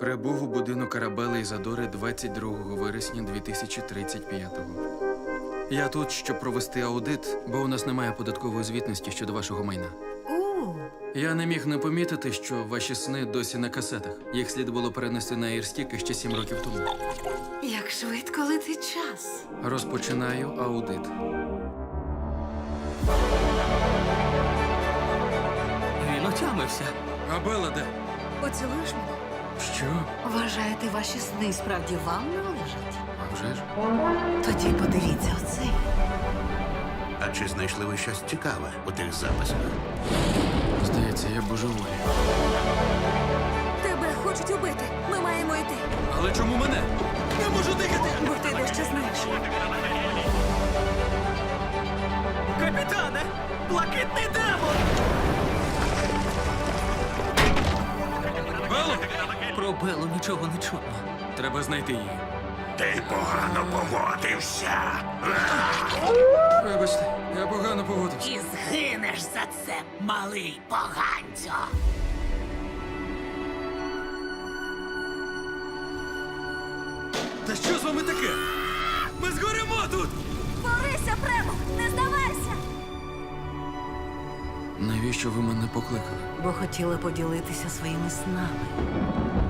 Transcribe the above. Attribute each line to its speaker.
Speaker 1: Прибув у будинок Арабели Ізадори 22 вересня 2035-го. Я тут, щоб провести аудит, бо у нас немає податкової звітності щодо вашого майна.
Speaker 2: У,
Speaker 1: Я не міг не помітити, що ваші сни досі на касетах. Їх слід було перенести на Airstick ще сім років тому.
Speaker 2: як швидко летить час.
Speaker 1: Розпочинаю аудит.
Speaker 3: Він отямився.
Speaker 1: Абела де?
Speaker 2: Поцілуєш мене?
Speaker 1: Що?
Speaker 2: Вважаєте, ваші сни справді вам належать?
Speaker 1: А вже ж?
Speaker 2: Тоді подивіться оцей.
Speaker 4: А чи знайшли ви щось цікаве у тих записах?
Speaker 1: Здається, я божеволію.
Speaker 5: Тебе хочуть убити. Ми маємо йти.
Speaker 1: Але чому мене? Не можу дихати!
Speaker 5: Бо ти дещо знаєш.
Speaker 3: Капітане! Блакитний Про Белу нічого не чутно.
Speaker 1: Треба знайти її.
Speaker 4: Ти погано поводився.
Speaker 1: Вибачте, я погано поводився.
Speaker 3: І згинеш за це, малий поганцю!
Speaker 1: Та що з вами таке? Ми згоремо тут!
Speaker 5: Борися, Премо! Не здавайся!
Speaker 1: Навіщо ви мене покликали?
Speaker 2: Бо хотіла поділитися своїми снами.